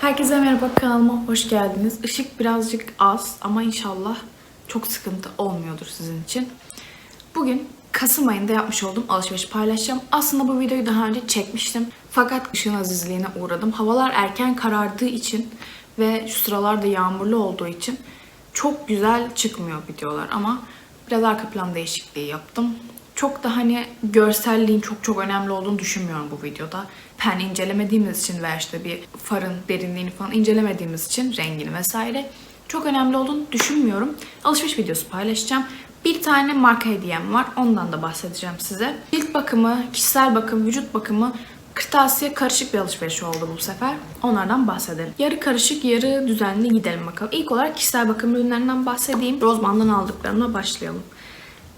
Herkese merhaba kanalıma hoş geldiniz. Işık birazcık az ama inşallah çok sıkıntı olmuyordur sizin için. Bugün Kasım ayında yapmış olduğum alışveriş paylaşacağım. Aslında bu videoyu daha önce çekmiştim. Fakat ışığın azizliğine uğradım. Havalar erken karardığı için ve şu sıralarda yağmurlu olduğu için çok güzel çıkmıyor videolar ama biraz arka plan değişikliği yaptım. Çok da hani görselliğin çok çok önemli olduğunu düşünmüyorum bu videoda. Pen incelemediğimiz için veya işte bir farın derinliğini falan incelemediğimiz için rengini vesaire çok önemli olduğunu düşünmüyorum. Alışveriş videosu paylaşacağım. Bir tane marka hediyem var. Ondan da bahsedeceğim size. Cilt bakımı, kişisel bakım, vücut bakımı Kırtasiye karışık bir alışveriş oldu bu sefer. Onlardan bahsedelim. Yarı karışık, yarı düzenli gidelim bakalım. İlk olarak kişisel bakım ürünlerinden bahsedeyim. Rozman'dan aldıklarımla başlayalım.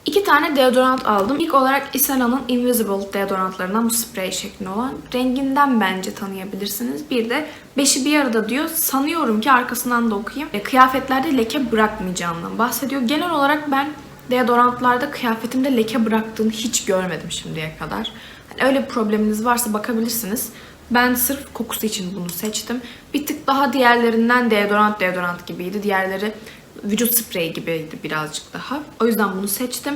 İki tane deodorant aldım. İlk olarak Isena'nın Invisible deodorantlarından bu sprey şeklinde olan. Renginden bence tanıyabilirsiniz. Bir de beşi bir arada diyor. Sanıyorum ki arkasından da okuyayım. E, kıyafetlerde leke bırakmayacağından bahsediyor. Genel olarak ben deodorantlarda kıyafetimde leke bıraktığını hiç görmedim şimdiye kadar. Hani öyle bir probleminiz varsa bakabilirsiniz. Ben sırf kokusu için bunu seçtim. Bir tık daha diğerlerinden deodorant deodorant gibiydi. Diğerleri vücut spreyi gibiydi birazcık daha. O yüzden bunu seçtim.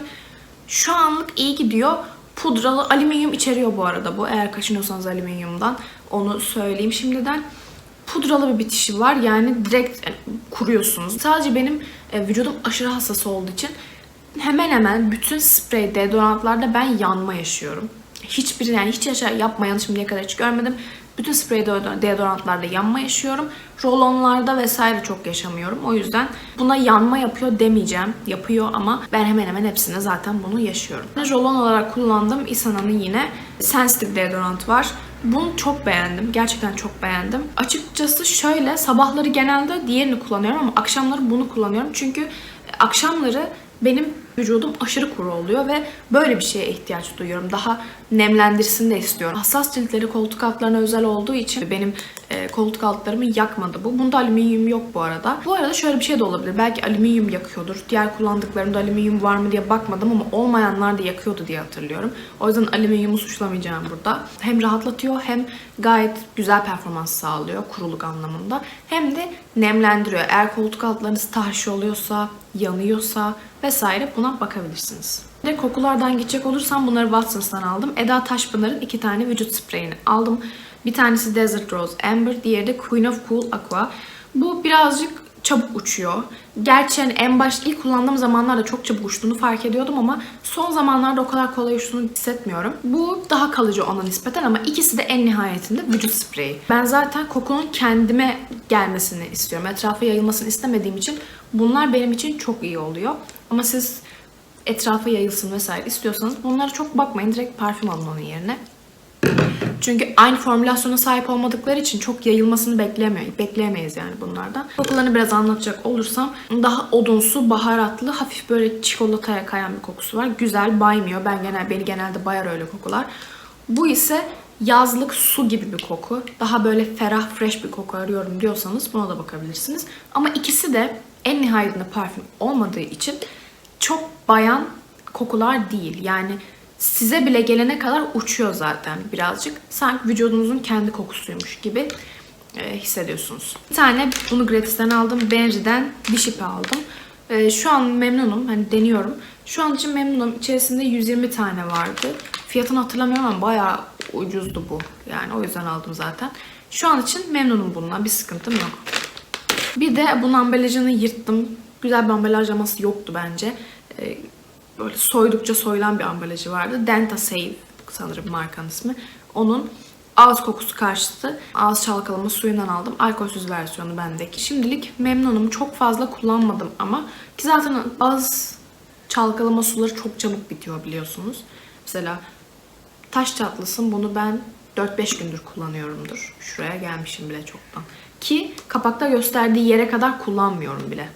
Şu anlık iyi gidiyor. Pudralı alüminyum içeriyor bu arada bu. Eğer kaşınıyorsanız alüminyumdan onu söyleyeyim şimdiden. Pudralı bir bitişi var. Yani direkt yani kuruyorsunuz. Sadece benim e, vücudum aşırı hassas olduğu için hemen hemen bütün sprey deodorantlarda ben yanma yaşıyorum. Hiçbiri yani hiç yaşa yapmayan şimdiye kadar hiç görmedim. Bütün sprey deodor- deodorantlarda yanma yaşıyorum. Rolonlarda vesaire çok yaşamıyorum. O yüzden buna yanma yapıyor demeyeceğim. Yapıyor ama ben hemen hemen hepsine zaten bunu yaşıyorum. Rolon olarak kullandığım Isana'nın yine Sensitive deodorant var. Bunu çok beğendim. Gerçekten çok beğendim. Açıkçası şöyle sabahları genelde diğerini kullanıyorum ama akşamları bunu kullanıyorum. Çünkü akşamları benim vücudum aşırı kuru oluyor ve böyle bir şeye ihtiyaç duyuyorum. Daha nemlendirsin de istiyorum. Hassas ciltleri koltuk altlarına özel olduğu için benim e, koltuk altlarımı yakmadı bu. Bunda alüminyum yok bu arada. Bu arada şöyle bir şey de olabilir. Belki alüminyum yakıyordur. Diğer kullandıklarımda alüminyum var mı diye bakmadım ama olmayanlar da yakıyordu diye hatırlıyorum. O yüzden alüminyumu suçlamayacağım burada. Hem rahatlatıyor hem gayet güzel performans sağlıyor kuruluk anlamında. Hem de nemlendiriyor. Eğer koltuk altlarınız tahriş oluyorsa, yanıyorsa vesaire buna bakabilirsiniz. De kokulardan geçecek olursam bunları Watsons'tan aldım. Eda Taşpınar'ın iki tane vücut spreyini aldım. Bir tanesi Desert Rose Amber, diğeri de Queen of Cool Aqua. Bu birazcık çabuk uçuyor. Gerçi hani en baş ilk kullandığım zamanlarda çok çabuk uçtuğunu fark ediyordum ama son zamanlarda o kadar kolay uçtuğunu hissetmiyorum. Bu daha kalıcı ona nispeten ama ikisi de en nihayetinde vücut spreyi. Ben zaten kokunun kendime gelmesini istiyorum. Etrafa yayılmasını istemediğim için bunlar benim için çok iyi oluyor. Ama siz etrafa yayılsın vesaire istiyorsanız bunlara çok bakmayın. Direkt parfüm alın onun yerine. Çünkü aynı formülasyona sahip olmadıkları için çok yayılmasını beklemiyor, bekleyemeyiz yani bunlardan. Kokularını biraz anlatacak olursam daha odunsu, baharatlı, hafif böyle çikolataya kayan bir kokusu var. Güzel, baymıyor. Ben genel beni genelde bayar öyle kokular. Bu ise yazlık su gibi bir koku. Daha böyle ferah, fresh bir koku arıyorum diyorsanız buna da bakabilirsiniz. Ama ikisi de en nihayetinde parfüm olmadığı için çok bayan kokular değil. Yani size bile gelene kadar uçuyor zaten birazcık. Sanki vücudunuzun kendi kokusuymuş gibi e, hissediyorsunuz. Bir tane bunu gratis'ten aldım. Benri'den diş ipi aldım. E, şu an memnunum. Hani deniyorum. Şu an için memnunum. İçerisinde 120 tane vardı. Fiyatını hatırlamıyorum ama bayağı ucuzdu bu. Yani o yüzden aldım zaten. Şu an için memnunum bundan. Bir sıkıntım yok. Bir de bunun ambalajını yırttım. Güzel bir ambalajlaması yoktu bence. Ee, böyle soydukça soyulan bir ambalajı vardı. Denta Save sanırım markanın ismi. Onun ağız kokusu karşıtı ağız çalkalama suyundan aldım. Alkolsüz versiyonu bendeki. Şimdilik memnunum. Çok fazla kullanmadım ama ki zaten ağız çalkalama suları çok çabuk bitiyor biliyorsunuz. Mesela taş çatlasın bunu ben 4-5 gündür kullanıyorumdur. Şuraya gelmişim bile çoktan. Ki kapakta gösterdiği yere kadar kullanmıyorum bile.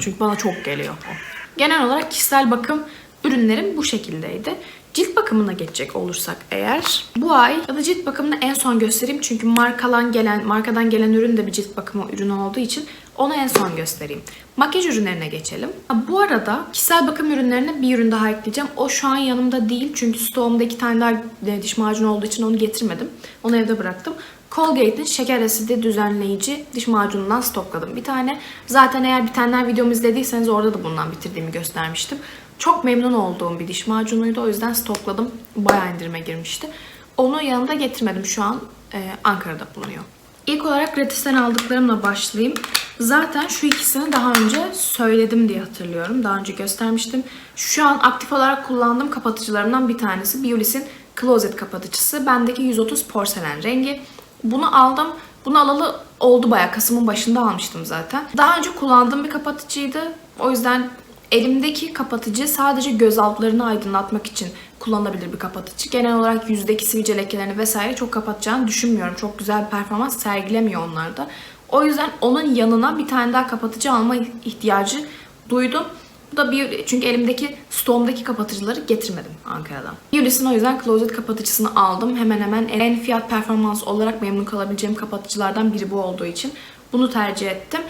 Çünkü bana çok geliyor o. Genel olarak kişisel bakım ürünlerim bu şekildeydi. Cilt bakımına geçecek olursak eğer bu ay ya da cilt bakımını en son göstereyim çünkü markadan gelen markadan gelen ürün de bir cilt bakımı ürünü olduğu için onu en son göstereyim. Makyaj ürünlerine geçelim. Bu arada kişisel bakım ürünlerine bir ürün daha ekleyeceğim. O şu an yanımda değil çünkü stoğumda iki tane daha e, diş macunu olduğu için onu getirmedim. Onu evde bıraktım. Colgate'in şeker asidi düzenleyici diş macunundan stokladım bir tane. Zaten eğer bitenler videomu izlediyseniz orada da bundan bitirdiğimi göstermiştim. Çok memnun olduğum bir diş macunuydu. O yüzden stokladım. Bayağı indirime girmişti. Onu yanında getirmedim şu an. e, Ankara'da bulunuyor. İlk olarak gratisten aldıklarımla başlayayım. Zaten şu ikisini daha önce söyledim diye hatırlıyorum. Daha önce göstermiştim. Şu an aktif olarak kullandığım kapatıcılarımdan bir tanesi Biolis'in Closet kapatıcısı. Bendeki 130 porselen rengi. Bunu aldım. Bunu alalı oldu bayağı. Kasım'ın başında almıştım zaten. Daha önce kullandığım bir kapatıcıydı. O yüzden elimdeki kapatıcı sadece göz altlarını aydınlatmak için kullanılabilir bir kapatıcı. Genel olarak yüzdeki sivilce lekelerini vesaire çok kapatacağını düşünmüyorum. Çok güzel bir performans sergilemiyor onlarda. O yüzden onun yanına bir tane daha kapatıcı alma ihtiyacı duydum. Bu da bir çünkü elimdeki stoğumdaki kapatıcıları getirmedim Ankara'dan. Biolis'in o yüzden closet kapatıcısını aldım. Hemen hemen en fiyat performans olarak memnun kalabileceğim kapatıcılardan biri bu olduğu için bunu tercih ettim.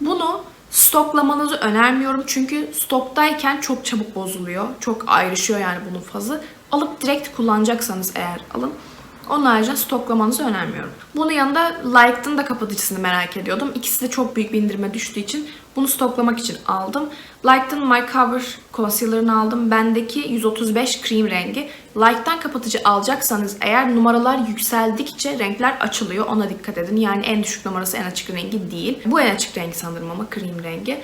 Bunu stoklamanızı önermiyorum çünkü stoktayken çok çabuk bozuluyor. Çok ayrışıyor yani bunun fazı. Alıp direkt kullanacaksanız eğer alın. Onun haricinde stoklamanızı önermiyorum. Bunun yanında Like'ın da kapatıcısını merak ediyordum. İkisi de çok büyük bir indirime düştüğü için bunu stoklamak için aldım. Like'ın My Cover Concealer'ını aldım. Bendeki 135 cream rengi. Like'tan kapatıcı alacaksanız eğer numaralar yükseldikçe renkler açılıyor. Ona dikkat edin. Yani en düşük numarası en açık rengi değil. Bu en açık rengi sanırım ama cream rengi.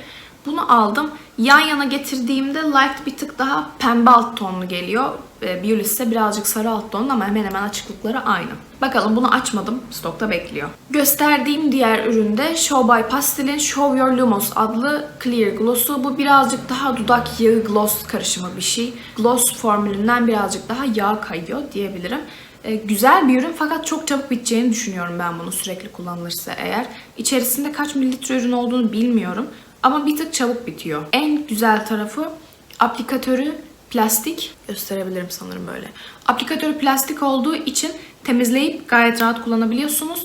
Bunu aldım. Yan yana getirdiğimde light bir tık daha pembe alt tonlu geliyor. E, Biolis ise birazcık sarı alt tonlu ama hemen hemen açıklıkları aynı. Bakalım bunu açmadım. Stokta bekliyor. Gösterdiğim diğer üründe Show by Pastel'in Show Your Lumos adlı Clear Gloss'u. Bu birazcık daha dudak yağı gloss karışımı bir şey. Gloss formülünden birazcık daha yağ kayıyor diyebilirim. E, güzel bir ürün fakat çok çabuk biteceğini düşünüyorum ben bunu sürekli kullanılırsa eğer. İçerisinde kaç mililitre ürün olduğunu bilmiyorum. Ama bir tık çabuk bitiyor. En güzel tarafı aplikatörü plastik. Gösterebilirim sanırım böyle. Aplikatörü plastik olduğu için temizleyip gayet rahat kullanabiliyorsunuz.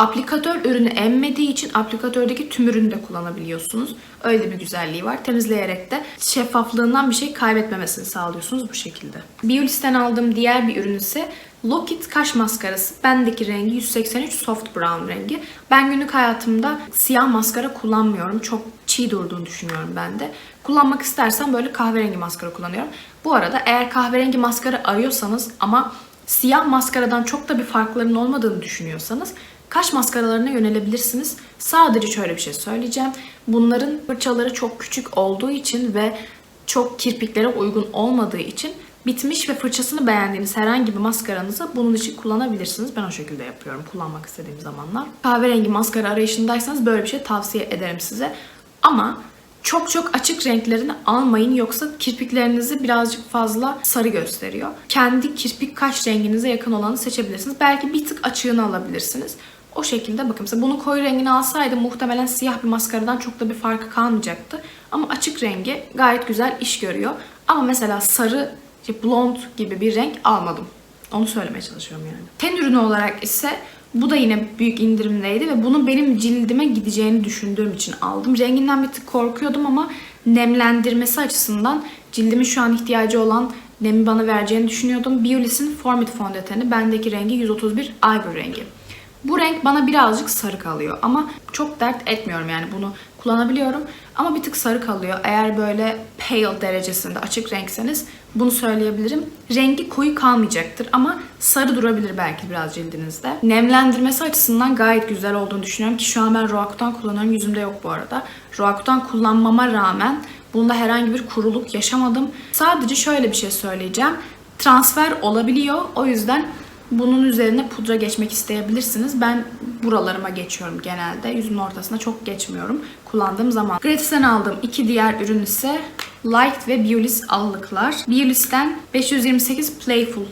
Aplikatör ürünü emmediği için aplikatördeki tüm ürünü de kullanabiliyorsunuz. Öyle bir güzelliği var. Temizleyerek de şeffaflığından bir şey kaybetmemesini sağlıyorsunuz bu şekilde. Biolis'ten aldığım diğer bir ürün ise Lockit kaş maskarası. Bendeki rengi 183 soft brown rengi. Ben günlük hayatımda siyah maskara kullanmıyorum. Çok çiğ durduğunu düşünüyorum ben de. Kullanmak istersen böyle kahverengi maskara kullanıyorum. Bu arada eğer kahverengi maskara arıyorsanız ama siyah maskaradan çok da bir farklarının olmadığını düşünüyorsanız kaş maskaralarına yönelebilirsiniz. Sadece şöyle bir şey söyleyeceğim. Bunların fırçaları çok küçük olduğu için ve çok kirpiklere uygun olmadığı için bitmiş ve fırçasını beğendiğiniz herhangi bir maskaranızı bunun için kullanabilirsiniz. Ben o şekilde yapıyorum kullanmak istediğim zamanlar. Kahverengi maskara arayışındaysanız böyle bir şey tavsiye ederim size. Ama çok çok açık renklerini almayın yoksa kirpiklerinizi birazcık fazla sarı gösteriyor. Kendi kirpik kaş renginize yakın olanı seçebilirsiniz. Belki bir tık açığını alabilirsiniz. O şekilde bakın mesela bunun koyu rengini alsaydım muhtemelen siyah bir maskaradan çok da bir farkı kalmayacaktı. Ama açık rengi gayet güzel iş görüyor. Ama mesela sarı, işte blond gibi bir renk almadım. Onu söylemeye çalışıyorum yani. Ten ürünü olarak ise bu da yine büyük indirimdeydi ve bunun benim cildime gideceğini düşündüğüm için aldım. Renginden bir tık korkuyordum ama nemlendirmesi açısından cildimin şu an ihtiyacı olan nemi bana vereceğini düşünüyordum. Biolis'in Formit fondöteni. Bendeki rengi 131 Ivory rengi. Bu renk bana birazcık sarı kalıyor ama çok dert etmiyorum yani bunu kullanabiliyorum. Ama bir tık sarı kalıyor. Eğer böyle pale derecesinde açık renkseniz bunu söyleyebilirim. Rengi koyu kalmayacaktır ama sarı durabilir belki biraz cildinizde. Nemlendirmesi açısından gayet güzel olduğunu düşünüyorum ki şu an ben Roacutan kullanıyorum. Yüzümde yok bu arada. Roacutan kullanmama rağmen bunda herhangi bir kuruluk yaşamadım. Sadece şöyle bir şey söyleyeceğim. Transfer olabiliyor. O yüzden bunun üzerine pudra geçmek isteyebilirsiniz. Ben buralarıma geçiyorum genelde. Yüzümün ortasına çok geçmiyorum kullandığım zaman. Gratis'ten aldığım iki diğer ürün ise Light ve Biolis allıklar. Biolis'ten 528 Playful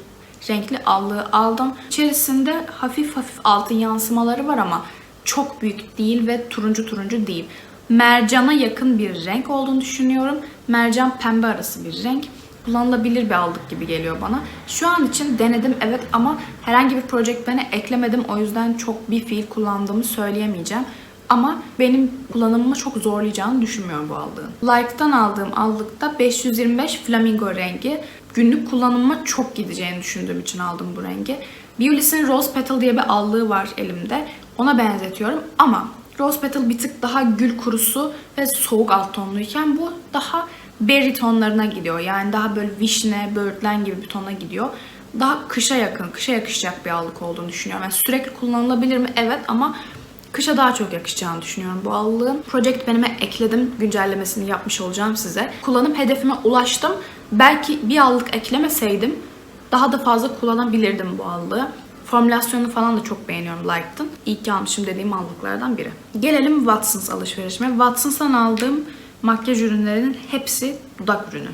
renkli allığı aldım. İçerisinde hafif hafif altın yansımaları var ama çok büyük değil ve turuncu turuncu değil. Mercana yakın bir renk olduğunu düşünüyorum. Mercan pembe arası bir renk kullanılabilir bir aldık gibi geliyor bana. Şu an için denedim evet ama herhangi bir Project Pen'e eklemedim. O yüzden çok bir fiil kullandığımı söyleyemeyeceğim. Ama benim kullanımımı çok zorlayacağını düşünmüyorum bu aldığın. Like'tan aldığım allıkta 525 Flamingo rengi. Günlük kullanımıma çok gideceğini düşündüğüm için aldım bu rengi. Beulis'in Rose Petal diye bir allığı var elimde. Ona benzetiyorum ama Rose Petal bir tık daha gül kurusu ve soğuk alt tonluyken bu daha berry tonlarına gidiyor. Yani daha böyle vişne, böğürtlen gibi bir tona gidiyor. Daha kışa yakın, kışa yakışacak bir allık olduğunu düşünüyorum. Yani sürekli kullanılabilir mi? Evet ama kışa daha çok yakışacağını düşünüyorum bu allığın. Project Pen'ime ekledim. Güncellemesini yapmış olacağım size. Kullanıp hedefime ulaştım. Belki bir allık eklemeseydim daha da fazla kullanabilirdim bu allığı. Formülasyonu falan da çok beğeniyorum Like'tın. İyi ki almışım dediğim allıklardan biri. Gelelim Watsons alışverişime. Watsons'tan aldığım makyaj ürünlerinin hepsi dudak ürünü.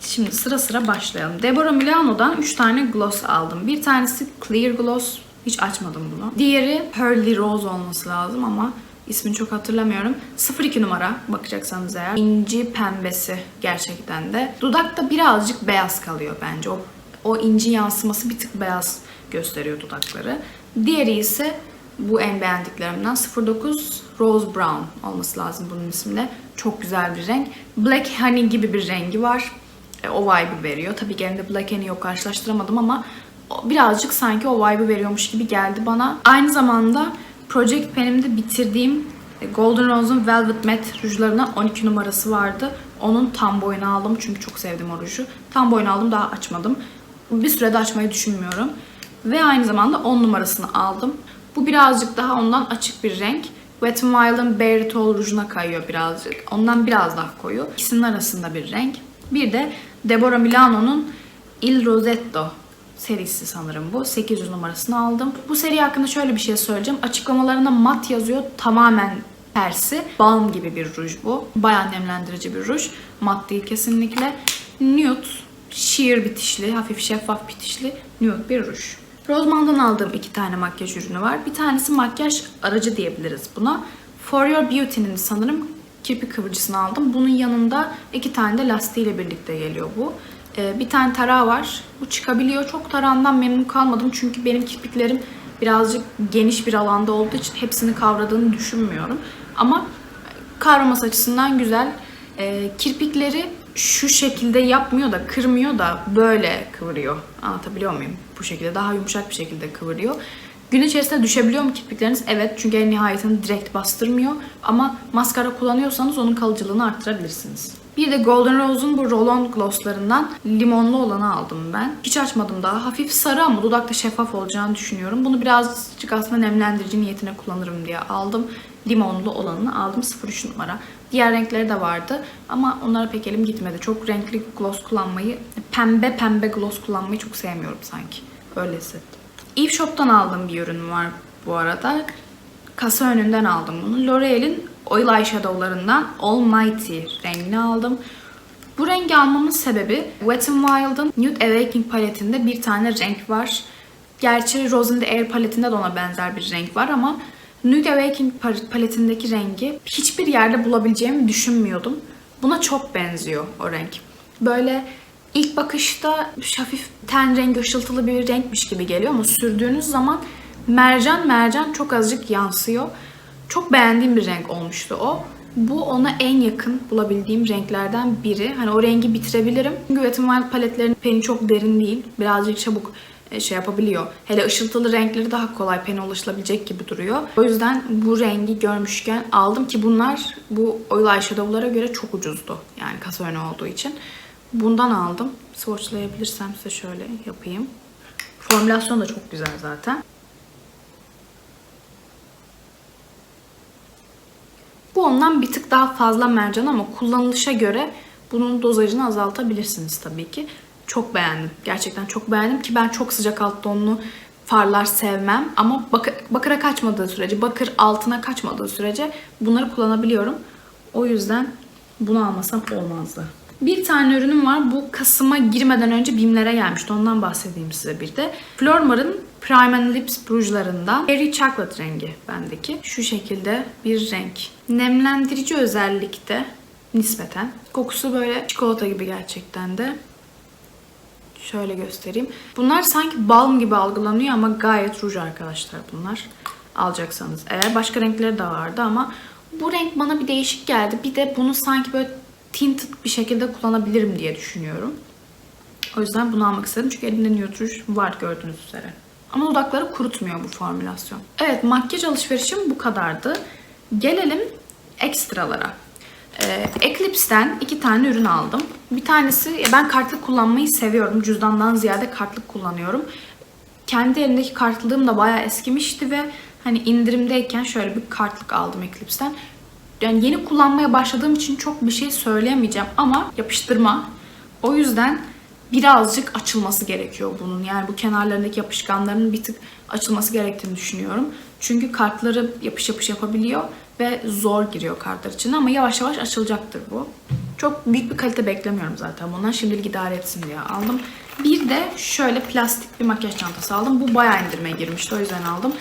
Şimdi sıra sıra başlayalım. Deborah Milano'dan 3 tane gloss aldım. Bir tanesi Clear Gloss. Hiç açmadım bunu. Diğeri Pearly Rose olması lazım ama ismini çok hatırlamıyorum. 02 numara bakacaksanız eğer. İnci pembesi gerçekten de. Dudakta birazcık beyaz kalıyor bence. O, o inci yansıması bir tık beyaz gösteriyor dudakları. Diğeri ise bu en beğendiklerimden 09 Rose Brown olması lazım bunun isminde. Çok güzel bir renk. Black Honey gibi bir rengi var. E, o vibe'ı veriyor. Tabii ki Black Honey yok karşılaştıramadım ama birazcık sanki o vibe'ı veriyormuş gibi geldi bana. Aynı zamanda Project Pen'imde bitirdiğim e, Golden Rose'un Velvet Matte rujlarına 12 numarası vardı. Onun tam boyunu aldım çünkü çok sevdim o ruju. Tam boyunu aldım daha açmadım. Bir sürede açmayı düşünmüyorum. Ve aynı zamanda 10 numarasını aldım. Bu birazcık daha ondan açık bir renk. Wet n Wild'ın Berry Tall rujuna kayıyor birazcık. Ondan biraz daha koyu. İkisinin arasında bir renk. Bir de Deborah Milano'nun Il Rosetto serisi sanırım bu. 800 numarasını aldım. Bu seri hakkında şöyle bir şey söyleyeceğim. Açıklamalarında mat yazıyor. Tamamen tersi. Balm gibi bir ruj bu. Bayağı nemlendirici bir ruj. Mat değil kesinlikle. Nude, sheer bitişli, hafif şeffaf bitişli nude bir ruj. Roseman'dan aldığım iki tane makyaj ürünü var. Bir tanesi makyaj aracı diyebiliriz buna. For Your Beauty'nin sanırım kirpik kıvırcısını aldım. Bunun yanında iki tane de lastiğiyle birlikte geliyor bu. Ee, bir tane tarağı var. Bu çıkabiliyor. Çok tarağından memnun kalmadım. Çünkü benim kirpiklerim birazcık geniş bir alanda olduğu için hepsini kavradığını düşünmüyorum. Ama kavraması açısından güzel. Ee, kirpikleri şu şekilde yapmıyor da kırmıyor da böyle kıvırıyor. Anlatabiliyor muyum? Bu şekilde daha yumuşak bir şekilde kıvırıyor. Gün içerisinde düşebiliyor mu kirpikleriniz? Evet çünkü en nihayetinde direkt bastırmıyor. Ama maskara kullanıyorsanız onun kalıcılığını arttırabilirsiniz. Bir de Golden Rose'un bu roll-on glosslarından limonlu olanı aldım ben. Hiç açmadım daha. Hafif sarı ama dudakta şeffaf olacağını düşünüyorum. Bunu birazcık aslında nemlendirici niyetine kullanırım diye aldım. Limonlu olanını aldım 03 numara. Diğer renkleri de vardı ama onlara pek elim gitmedi. Çok renkli gloss kullanmayı, pembe pembe gloss kullanmayı çok sevmiyorum sanki. Öyle hissettim. Eve Shop'tan aldığım bir ürün var bu arada. Kasa önünden aldım bunu. L'Oreal'in Oil Eyeshadow'larından Almighty rengini aldım. Bu rengi almamın sebebi Wet n Wild'ın Nude Awakening paletinde bir tane renk var. Gerçi Rose in the Air paletinde de ona benzer bir renk var ama Nude Awakening paletindeki rengi hiçbir yerde bulabileceğimi düşünmüyordum. Buna çok benziyor o renk. Böyle ilk bakışta hafif ten rengi ışıltılı bir renkmiş gibi geliyor ama sürdüğünüz zaman mercan mercan çok azıcık yansıyor. Çok beğendiğim bir renk olmuştu o. Bu ona en yakın bulabildiğim renklerden biri. Hani o rengi bitirebilirim. Çünkü Wet n Wild paletlerinin peni çok derin değil. Birazcık çabuk e, şey yapabiliyor. Hele ışıltılı renkleri daha kolay pene ulaşılabilecek gibi duruyor. O yüzden bu rengi görmüşken aldım ki bunlar bu oil eyeshadow'lara göre çok ucuzdu. Yani kasa önü olduğu için. Bundan aldım. Swatchlayabilirsem size şöyle yapayım. Formülasyon da çok güzel zaten. Bu ondan bir tık daha fazla mercan ama kullanılışa göre bunun dozajını azaltabilirsiniz tabii ki. Çok beğendim. Gerçekten çok beğendim ki ben çok sıcak alt tonlu farlar sevmem. Ama bakır, bakıra kaçmadığı sürece, bakır altına kaçmadığı sürece bunları kullanabiliyorum. O yüzden bunu almasam olmazdı. Bir tane ürünüm var. Bu Kasım'a girmeden önce BİM'lere gelmişti. Ondan bahsedeyim size bir de. Flormar'ın Prime and Lips rujlarından Berry Chocolate rengi bendeki. Şu şekilde bir renk. Nemlendirici özellikte nispeten. Kokusu böyle çikolata gibi gerçekten de. Şöyle göstereyim. Bunlar sanki balm gibi algılanıyor ama gayet ruj arkadaşlar bunlar. Alacaksanız. Eğer başka renkleri de vardı ama bu renk bana bir değişik geldi. Bir de bunu sanki böyle tinted bir şekilde kullanabilirim diye düşünüyorum. O yüzden bunu almak istedim. Çünkü elimde nude ruj var gördüğünüz üzere. Ama dudakları kurutmuyor bu formülasyon. Evet makyaj alışverişim bu kadardı. Gelelim ekstralara. Ee, Eclipse'den iki tane ürün aldım. Bir tanesi ben kartlık kullanmayı seviyorum. Cüzdandan ziyade kartlık kullanıyorum. Kendi elimdeki kartlığım da bayağı eskimişti ve hani indirimdeyken şöyle bir kartlık aldım Eclipse'den. Yani yeni kullanmaya başladığım için çok bir şey söyleyemeyeceğim ama yapıştırma. O yüzden birazcık açılması gerekiyor bunun. Yani bu kenarlarındaki yapışkanların bir tık açılması gerektiğini düşünüyorum. Çünkü kartları yapış yapış yapabiliyor ve zor giriyor kartlar içine ama yavaş yavaş açılacaktır bu. Çok büyük bir kalite beklemiyorum zaten bundan. Şimdilik idare etsin diye aldım. Bir de şöyle plastik bir makyaj çantası aldım. Bu bayağı indirmeye girmişti o yüzden aldım.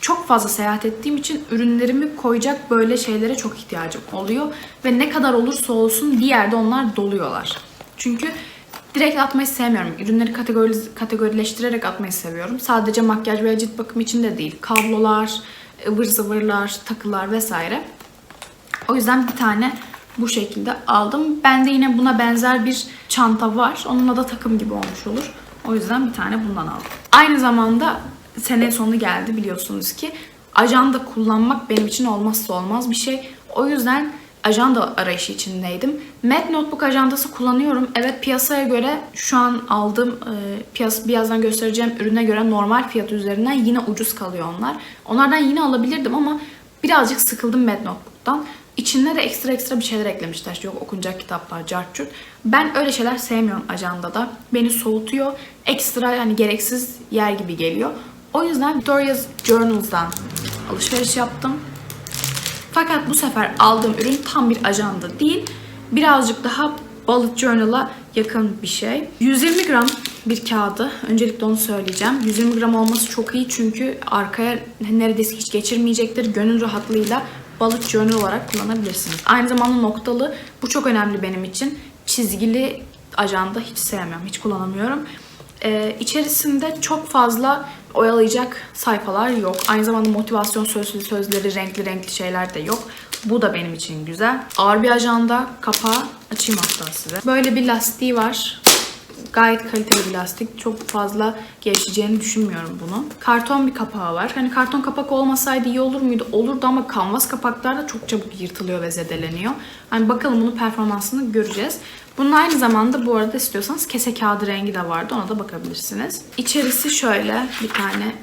Çok fazla seyahat ettiğim için ürünlerimi koyacak böyle şeylere çok ihtiyacım oluyor. Ve ne kadar olursa olsun bir yerde onlar doluyorlar. Çünkü direkt atmayı sevmiyorum. Ürünleri kategori, kategorileştirerek atmayı seviyorum. Sadece makyaj veya cilt bakımı için de değil. Kablolar, ıvır zıvırlar, takılar vesaire. O yüzden bir tane bu şekilde aldım. Bende yine buna benzer bir çanta var. Onunla da takım gibi olmuş olur. O yüzden bir tane bundan aldım. Aynı zamanda sene sonu geldi biliyorsunuz ki. Ajanda kullanmak benim için olmazsa olmaz bir şey. O yüzden ajanda arayışı içindeydim. Mac Notebook ajandası kullanıyorum. Evet piyasaya göre şu an aldığım e, piyas birazdan göstereceğim ürüne göre normal fiyatı üzerinden yine ucuz kalıyor onlar. Onlardan yine alabilirdim ama birazcık sıkıldım Mac Notebook'tan. İçinde de ekstra ekstra bir şeyler eklemişler. Yok okunacak kitaplar, cartçurt. Ben öyle şeyler sevmiyorum ajandada. Beni soğutuyor. Ekstra yani gereksiz yer gibi geliyor. O yüzden Victoria's Journals'dan alışveriş yaptım. Fakat bu sefer aldığım ürün tam bir ajanda değil. Birazcık daha bullet journal'a yakın bir şey. 120 gram bir kağıdı. Öncelikle onu söyleyeceğim. 120 gram olması çok iyi çünkü arkaya neredeyse hiç geçirmeyecektir. Gönül rahatlığıyla bullet journal olarak kullanabilirsiniz. Aynı zamanda noktalı. Bu çok önemli benim için. Çizgili ajanda hiç sevmiyorum. Hiç kullanamıyorum. Ee, içerisinde çok fazla oyalayacak sayfalar yok. Aynı zamanda motivasyon sözlü sözleri, renkli renkli şeyler de yok. Bu da benim için güzel. Ağır bir ajanda. Kapağı açayım hatta size. Böyle bir lastiği var. Gayet kaliteli bir lastik. Çok fazla gelişeceğini düşünmüyorum bunu. Karton bir kapağı var. Hani karton kapak olmasaydı iyi olur muydu? Olurdu ama kanvas kapaklar da çok çabuk yırtılıyor ve zedeleniyor. Hani bakalım bunun performansını göreceğiz. Bunun aynı zamanda bu arada istiyorsanız kese kağıdı rengi de vardı. Ona da bakabilirsiniz. İçerisi şöyle bir tane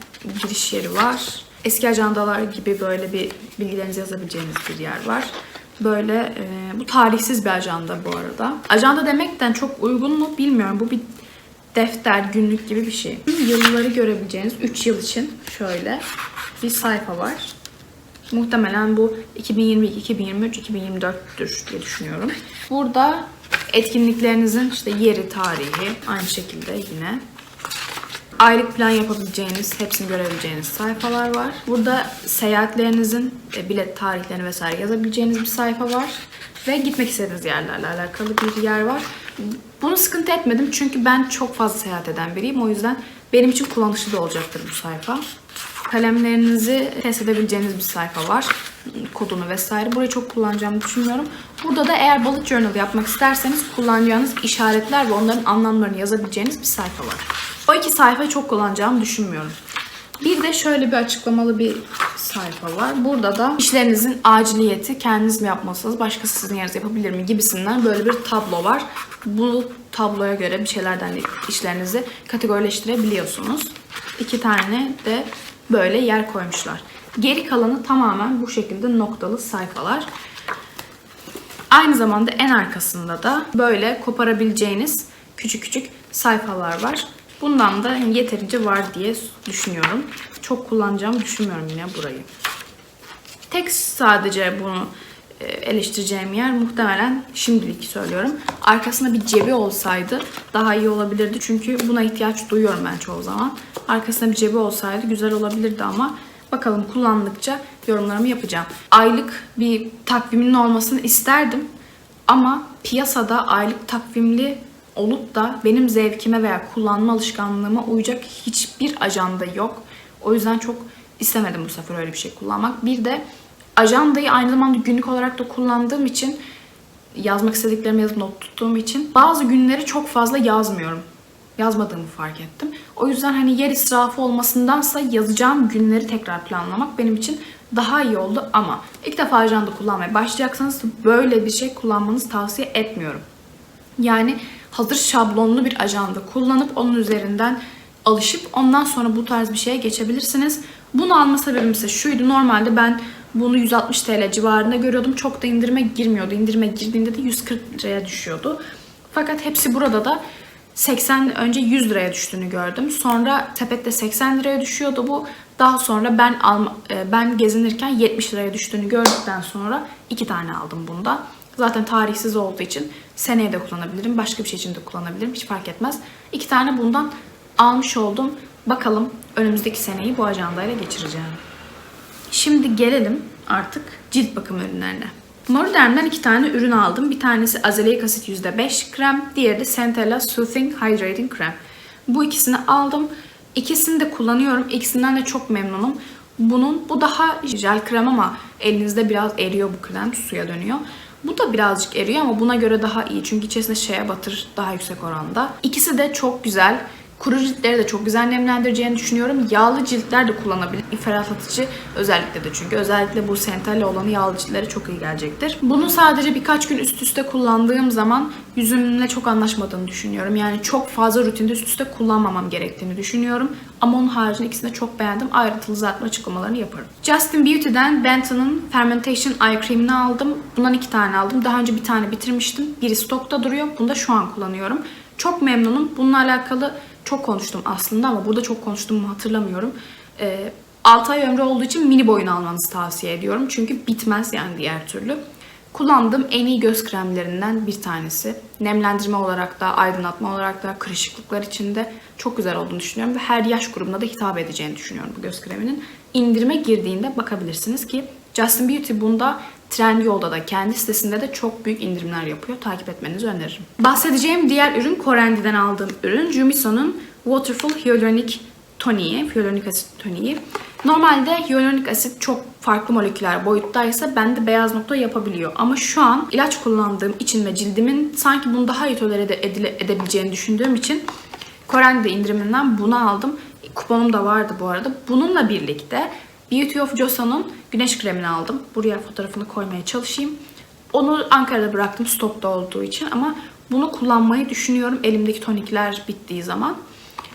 giriş yeri var. Eski ajandalar gibi böyle bir bilgilerinizi yazabileceğiniz bir yer var. Böyle e, bu tarihsiz bir ajanda bu arada. Ajanda demekten çok uygun mu bilmiyorum. Bu bir defter, günlük gibi bir şey. Yılları görebileceğiniz 3 yıl için şöyle bir sayfa var. Muhtemelen bu 2022, 2023, 2024'tür diye düşünüyorum. Burada etkinliklerinizin işte yeri, tarihi aynı şekilde yine. Aylık plan yapabileceğiniz, hepsini görebileceğiniz sayfalar var. Burada seyahatlerinizin e, bilet tarihlerini vesaire yazabileceğiniz bir sayfa var. Ve gitmek istediğiniz yerlerle alakalı bir yer var. Bunu sıkıntı etmedim çünkü ben çok fazla seyahat eden biriyim. O yüzden benim için kullanışlı da olacaktır bu sayfa. Kalemlerinizi test edebileceğiniz bir sayfa var. Kodunu vesaire. Burayı çok kullanacağımı düşünmüyorum. Burada da eğer bullet journal yapmak isterseniz kullanacağınız işaretler ve onların anlamlarını yazabileceğiniz bir sayfa var. O iki sayfayı çok kullanacağımı düşünmüyorum. Bir de şöyle bir açıklamalı bir sayfa var. Burada da işlerinizin aciliyeti kendiniz mi yapmalısınız, başkası sizin yerinize yapabilir mi gibisinden böyle bir tablo var. Bu tabloya göre bir şeylerden de işlerinizi kategorileştirebiliyorsunuz. İki tane de böyle yer koymuşlar. Geri kalanı tamamen bu şekilde noktalı sayfalar. Aynı zamanda en arkasında da böyle koparabileceğiniz küçük küçük sayfalar var. Bundan da yeterince var diye düşünüyorum. Çok kullanacağımı düşünmüyorum yine burayı. Tek sadece bunu eleştireceğim yer muhtemelen şimdilik söylüyorum. Arkasında bir cebi olsaydı daha iyi olabilirdi. Çünkü buna ihtiyaç duyuyorum ben çoğu zaman. Arkasında bir cebi olsaydı güzel olabilirdi ama bakalım kullandıkça yorumlarımı yapacağım. Aylık bir takvimin olmasını isterdim. Ama piyasada aylık takvimli olup da benim zevkime veya kullanma alışkanlığıma uyacak hiçbir ajanda yok. O yüzden çok istemedim bu sefer öyle bir şey kullanmak. Bir de ajandayı aynı zamanda günlük olarak da kullandığım için yazmak istediklerimi yazıp not tuttuğum için bazı günleri çok fazla yazmıyorum. yazmadığımı fark ettim. O yüzden hani yer israfı olmasındansa yazacağım günleri tekrar planlamak benim için daha iyi oldu ama ilk defa ajanda kullanmaya başlayacaksanız böyle bir şey kullanmanızı tavsiye etmiyorum. Yani hazır şablonlu bir ajanda kullanıp onun üzerinden alışıp ondan sonra bu tarz bir şeye geçebilirsiniz. Bunu alma sebebim ise şuydu. Normalde ben bunu 160 TL civarında görüyordum. Çok da indirime girmiyordu. İndirime girdiğinde de 140 liraya düşüyordu. Fakat hepsi burada da 80 önce 100 liraya düştüğünü gördüm. Sonra sepette 80 liraya düşüyordu bu. Daha sonra ben alma, e, ben gezinirken 70 liraya düştüğünü gördükten sonra iki tane aldım bunda. Zaten tarihsiz olduğu için seneye de kullanabilirim. Başka bir şey için de kullanabilirim. Hiç fark etmez. İki tane bundan almış oldum. Bakalım önümüzdeki seneyi bu ajandayla geçireceğim. Şimdi gelelim artık cilt bakım ürünlerine. Moroderm'den iki tane ürün aldım. Bir tanesi azelaic asit %5 krem, diğeri de Centella Soothing Hydrating Krem. Bu ikisini aldım. İkisini de kullanıyorum. İkisinden de çok memnunum. Bunun bu daha jel krem ama elinizde biraz eriyor bu krem, suya dönüyor. Bu da birazcık eriyor ama buna göre daha iyi. Çünkü içerisinde şeye batır daha yüksek oranda. İkisi de çok güzel. Kuru ciltleri de çok güzel nemlendireceğini düşünüyorum. Yağlı ciltler de kullanabilir. Ferahlatıcı özellikle de çünkü. Özellikle bu Centella olanı yağlı ciltlere çok iyi gelecektir. Bunu sadece birkaç gün üst üste kullandığım zaman yüzümle çok anlaşmadığını düşünüyorum. Yani çok fazla rutinde üst üste kullanmamam gerektiğini düşünüyorum. Ama onun haricinde ikisini de çok beğendim. Ayrıntılı zaten açıklamalarını yaparım. Justin Beauty'den Benton'un Fermentation Eye Cream'ini aldım. Bundan iki tane aldım. Daha önce bir tane bitirmiştim. Biri stokta duruyor. Bunu da şu an kullanıyorum. Çok memnunum. Bununla alakalı çok konuştum aslında ama burada çok konuştuğumu hatırlamıyorum. Ee, 6 ay ömrü olduğu için mini boyunu almanızı tavsiye ediyorum. Çünkü bitmez yani diğer türlü. Kullandığım en iyi göz kremlerinden bir tanesi. Nemlendirme olarak da, aydınlatma olarak da, kırışıklıklar için de çok güzel olduğunu düşünüyorum. Ve her yaş grubuna da hitap edeceğini düşünüyorum bu göz kreminin. İndirime girdiğinde bakabilirsiniz ki Justin Beauty bunda Trendyol'da da kendi sitesinde de çok büyük indirimler yapıyor. Takip etmenizi öneririm. Bahsedeceğim diğer ürün Korendi'den aldığım ürün. Jumiso'nun Waterful Hyaluronic Toniği, hyaluronik asit toniği. Normalde hyaluronik asit çok farklı moleküler boyuttaysa bende beyaz nokta yapabiliyor. Ama şu an ilaç kullandığım için ve cildimin sanki bunu daha iyi tolere edile, edebileceğini düşündüğüm için Korendi indiriminden bunu aldım. Kuponum da vardı bu arada. Bununla birlikte Beauty of Josa'nın güneş kremini aldım. Buraya fotoğrafını koymaya çalışayım. Onu Ankara'da bıraktım stokta olduğu için ama bunu kullanmayı düşünüyorum elimdeki tonikler bittiği zaman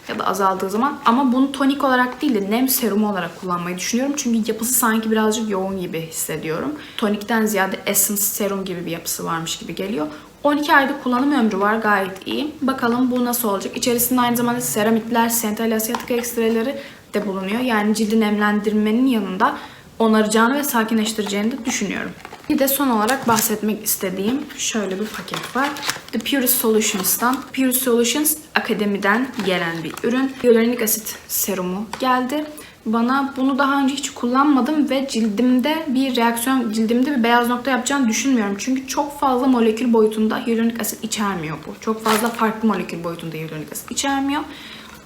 ya da azaldığı zaman. Ama bunu tonik olarak değil de nem serumu olarak kullanmayı düşünüyorum. Çünkü yapısı sanki birazcık yoğun gibi hissediyorum. Tonikten ziyade essence serum gibi bir yapısı varmış gibi geliyor. 12 ayda kullanım ömrü var gayet iyi. Bakalım bu nasıl olacak. İçerisinde aynı zamanda seramitler, Centella asiatica ekstreleri de bulunuyor. Yani cildi nemlendirmenin yanında onaracağını ve sakinleştireceğini de düşünüyorum. Bir de son olarak bahsetmek istediğim şöyle bir paket var. The Purest Solutions'tan. Purest Solutions Akademi'den gelen bir ürün. Hyaluronik asit serumu geldi. Bana bunu daha önce hiç kullanmadım ve cildimde bir reaksiyon, cildimde bir beyaz nokta yapacağını düşünmüyorum. Çünkü çok fazla molekül boyutunda hyaluronik asit içermiyor bu. Çok fazla farklı molekül boyutunda hyaluronik asit içermiyor.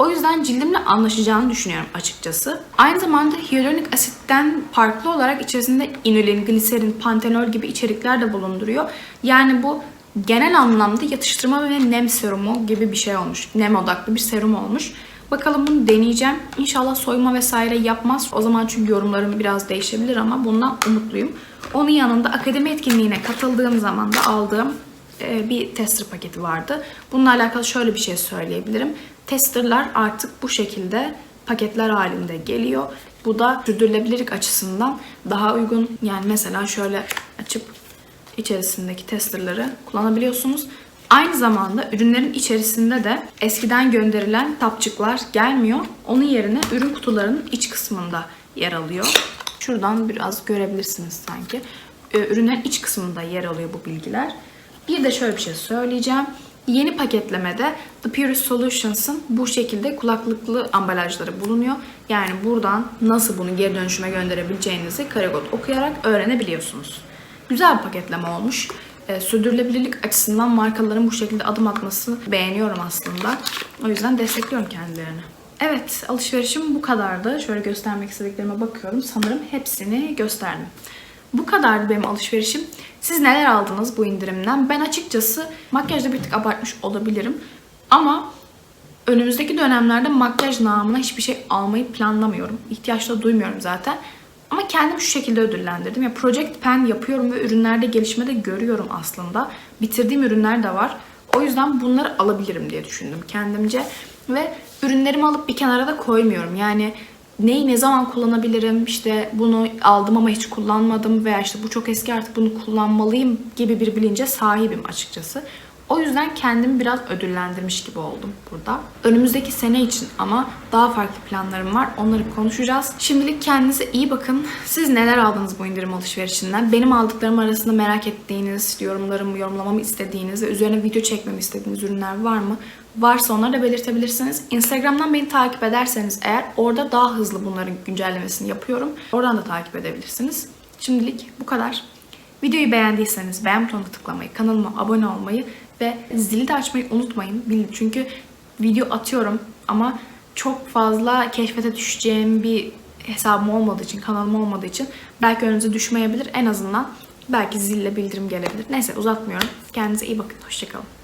O yüzden cildimle anlaşacağını düşünüyorum açıkçası. Aynı zamanda hyaluronik asitten farklı olarak içerisinde inulin, gliserin, pantenol gibi içerikler de bulunduruyor. Yani bu genel anlamda yatıştırma ve nem serumu gibi bir şey olmuş. Nem odaklı bir serum olmuş. Bakalım bunu deneyeceğim. İnşallah soyma vesaire yapmaz. O zaman çünkü yorumlarım biraz değişebilir ama bundan umutluyum. Onun yanında akademi etkinliğine katıldığım zaman da aldığım e, bir tester paketi vardı. Bununla alakalı şöyle bir şey söyleyebilirim. Testerlar artık bu şekilde paketler halinde geliyor. Bu da sürdürülebilirlik açısından daha uygun. Yani mesela şöyle açıp içerisindeki testerları kullanabiliyorsunuz. Aynı zamanda ürünlerin içerisinde de eskiden gönderilen tapçıklar gelmiyor. Onun yerine ürün kutularının iç kısmında yer alıyor. Şuradan biraz görebilirsiniz sanki. Ee, ürünlerin iç kısmında yer alıyor bu bilgiler. Bir de şöyle bir şey söyleyeceğim. Yeni paketlemede The Purest Solutions'ın bu şekilde kulaklıklı ambalajları bulunuyor. Yani buradan nasıl bunu geri dönüşüme gönderebileceğinizi karegot okuyarak öğrenebiliyorsunuz. Güzel bir paketleme olmuş. Ee, sürdürülebilirlik açısından markaların bu şekilde adım atmasını beğeniyorum aslında. O yüzden destekliyorum kendilerini. Evet, alışverişim bu kadardı. Şöyle göstermek istediklerime bakıyorum. Sanırım hepsini gösterdim. Bu kadardı benim alışverişim. Siz neler aldınız bu indirimden? Ben açıkçası makyajda bir tık abartmış olabilirim. Ama Önümüzdeki dönemlerde makyaj namına hiçbir şey almayı planlamıyorum. İhtiyaç da duymuyorum zaten. Ama kendimi şu şekilde ödüllendirdim. Ya Project Pen yapıyorum ve ürünlerde gelişme de görüyorum aslında. Bitirdiğim ürünler de var. O yüzden bunları alabilirim diye düşündüm kendimce. Ve ürünlerimi alıp bir kenara da koymuyorum. Yani neyi ne zaman kullanabilirim, işte bunu aldım ama hiç kullanmadım veya işte bu çok eski artık bunu kullanmalıyım gibi bir bilince sahibim açıkçası. O yüzden kendimi biraz ödüllendirmiş gibi oldum burada. Önümüzdeki sene için ama daha farklı planlarım var. Onları konuşacağız. Şimdilik kendinize iyi bakın. Siz neler aldınız bu indirim alışverişinden? Benim aldıklarım arasında merak ettiğiniz, yorumlarımı, yorumlamamı istediğiniz ve üzerine video çekmemi istediğiniz ürünler var mı? Varsa onları da belirtebilirsiniz. Instagram'dan beni takip ederseniz eğer orada daha hızlı bunların güncellemesini yapıyorum. Oradan da takip edebilirsiniz. Şimdilik bu kadar. Videoyu beğendiyseniz beğen butonuna tıklamayı, kanalıma abone olmayı ve zili de açmayı unutmayın. Çünkü video atıyorum ama çok fazla keşfete düşeceğim bir hesabım olmadığı için, kanalım olmadığı için belki önünüze düşmeyebilir. En azından belki zille bildirim gelebilir. Neyse uzatmıyorum. Kendinize iyi bakın. Hoşçakalın.